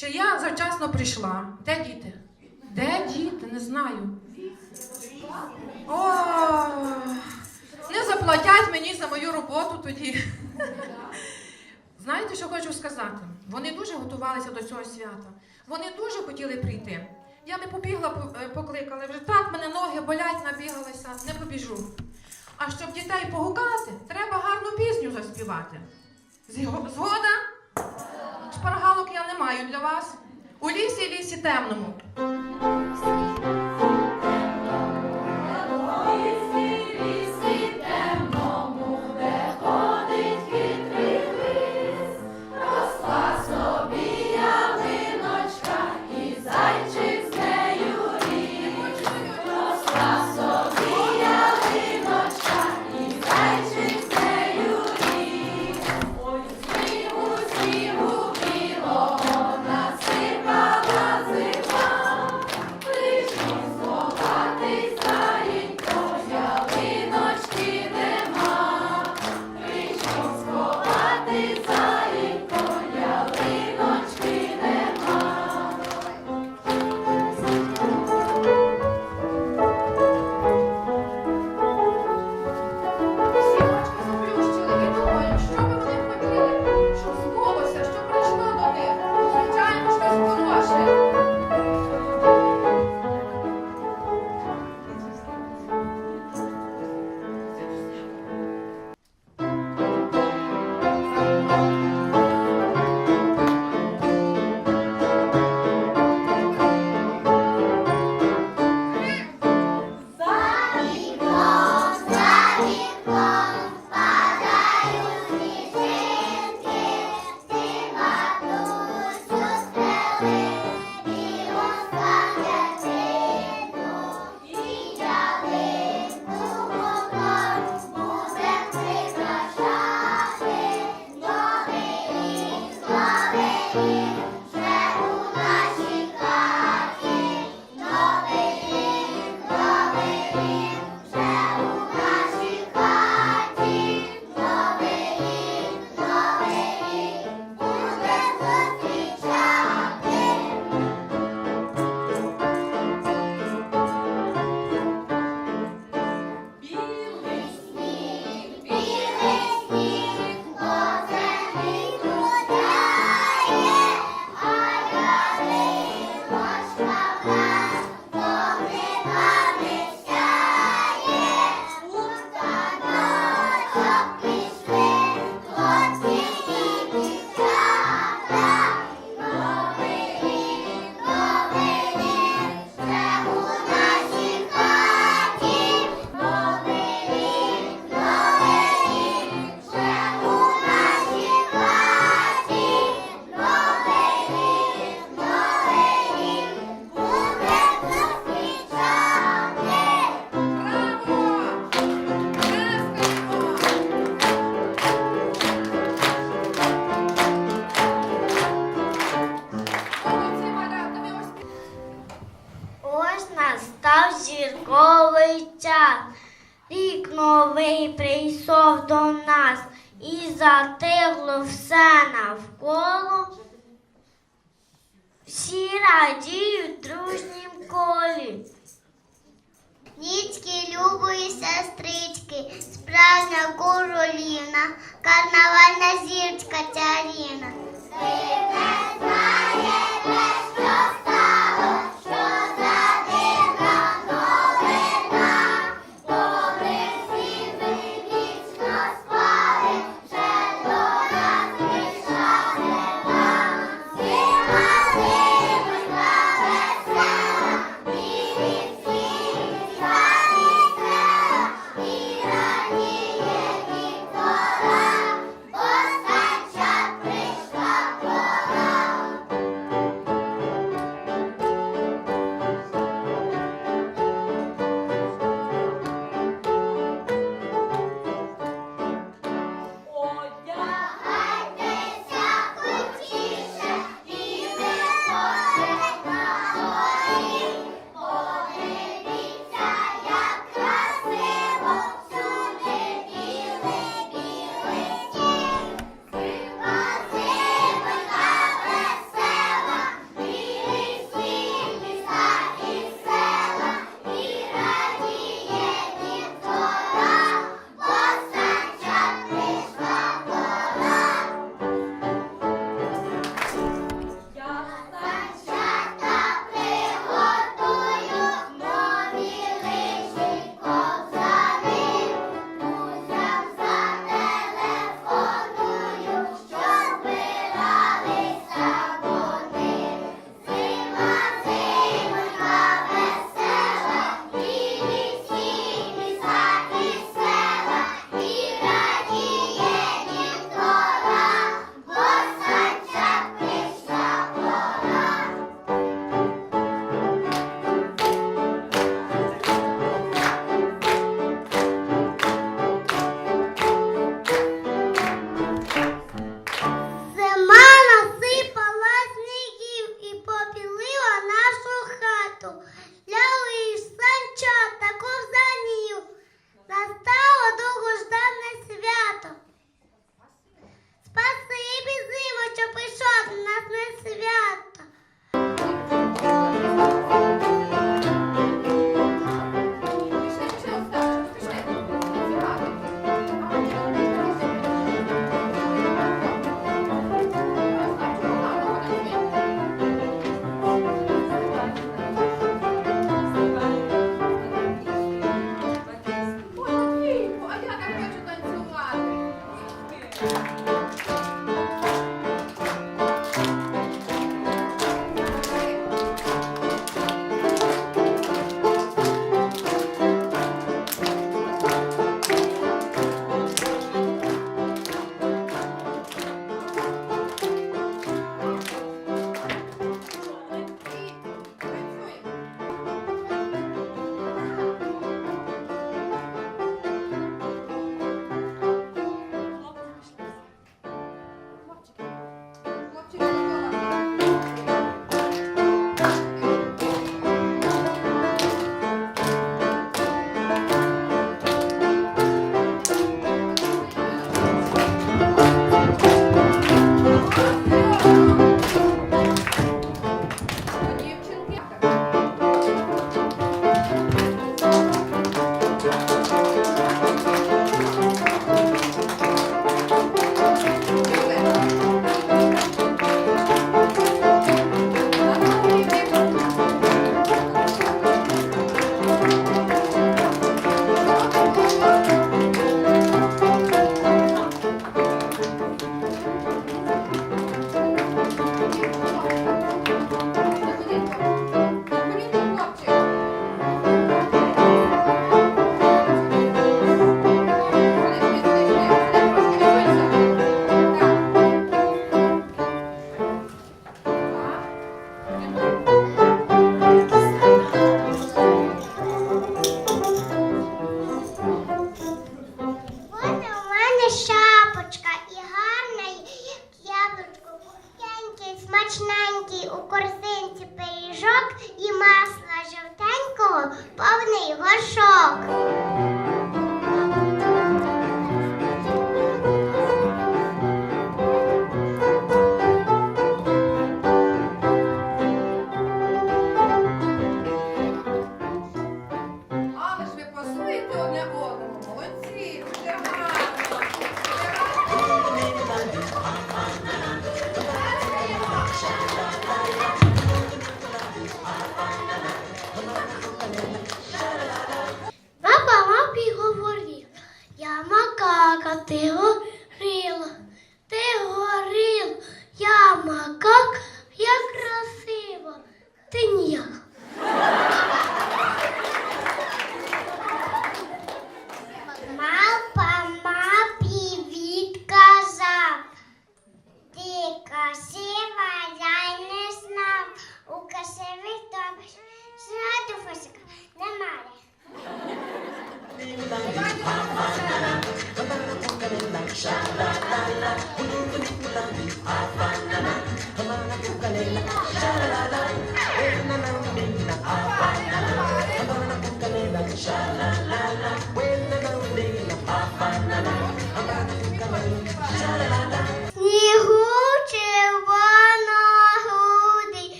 Чи я завчасно прийшла? Де діти? Де діти? Не знаю. О, не заплатять мені за мою роботу тоді. Знаєте, що хочу сказати? Вони дуже готувалися до цього свята. Вони дуже хотіли прийти. Я не побігла, е, покликала, вже так мене ноги болять, набігалася, не побіжу. А щоб дітей погукати, треба гарну пісню заспівати. Згода? Шпаргалок я не маю для вас. У лісі, лісі темному. Всі радіють дружнім колі. Нічки любої сестрички, справжня королівна, карнавальна зірочка чарівна.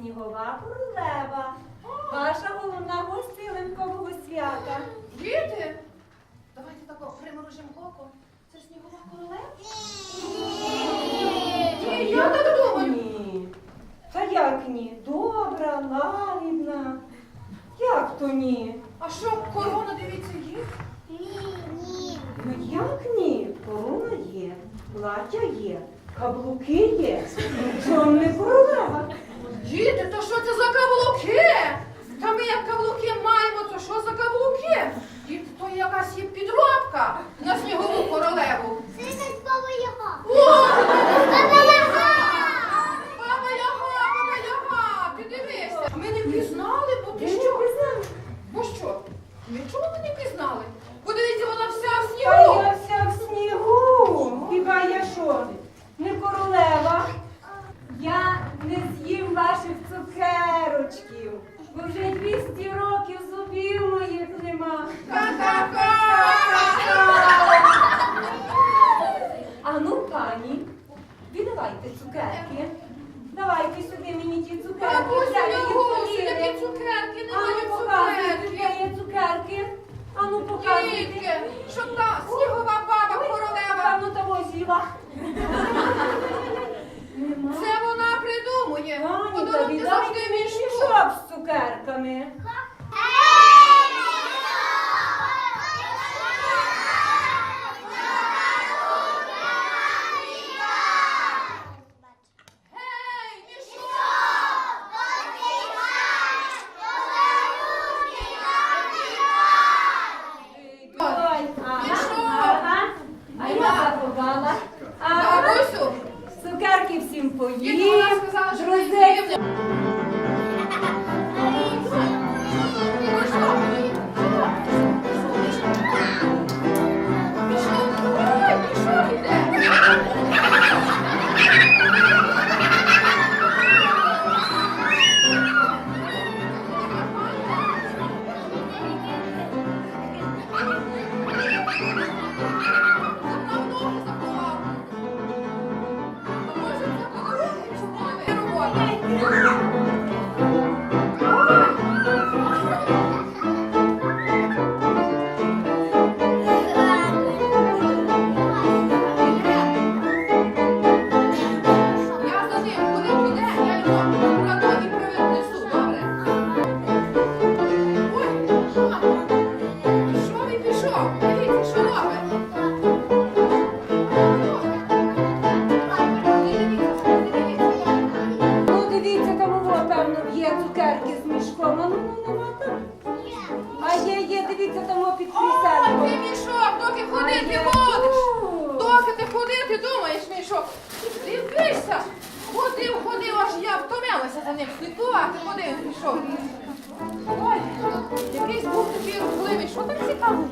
Снігова королева. Ваша головна гостя ялинкового свята. Діти, давайте тако приморожимо око. Це ж снігова королева? Ні, я так думаю. Ні. Та як ні? Добра, лагідна. Як то ні? А що, корона, дивіться, є? Ні. Ну як ні? Корона є, плаття є, каблуки є. Чом не королева? Діти, то що це за каблуки? Та ми як каблуки маємо, то що за каблуки? Діти, то якась є підробка на снігову королеву. О! Баба Яга, Баба Яга, ти дивися. Ми не впізнали, бо ти Ви не що? пізнали? Бо що? Нічого ми не пізнали. Подивіться, вона вся в Та снігу. я вся в снігу. Хіба я що? Не королева. Я не з'їм ваших цукерочків, бо вже 200 років зубів моїх нема. А ну, пані, віддавайте цукерки. Давайте сюди мені ті цукерки. Бабусю, Де ви я їх гусю, поділи? які цукерки, А немає ну показуйте, цукерки. де є цукерки. А ну Тільки, показуйте. що та снігова баба королева. Певно, Нема. Це вона придумує. Подарунки завжди мішок з цукерками. Гей, мішок! Ой, Мішок. ага. А я заховала. А Бабусю, цукерки всім мішок. Дивися. Ходив, ходив, аж я втомилася за ним слідкувати, ходив, пішов. Ой, якийсь був такий рухливий, що так цікаво?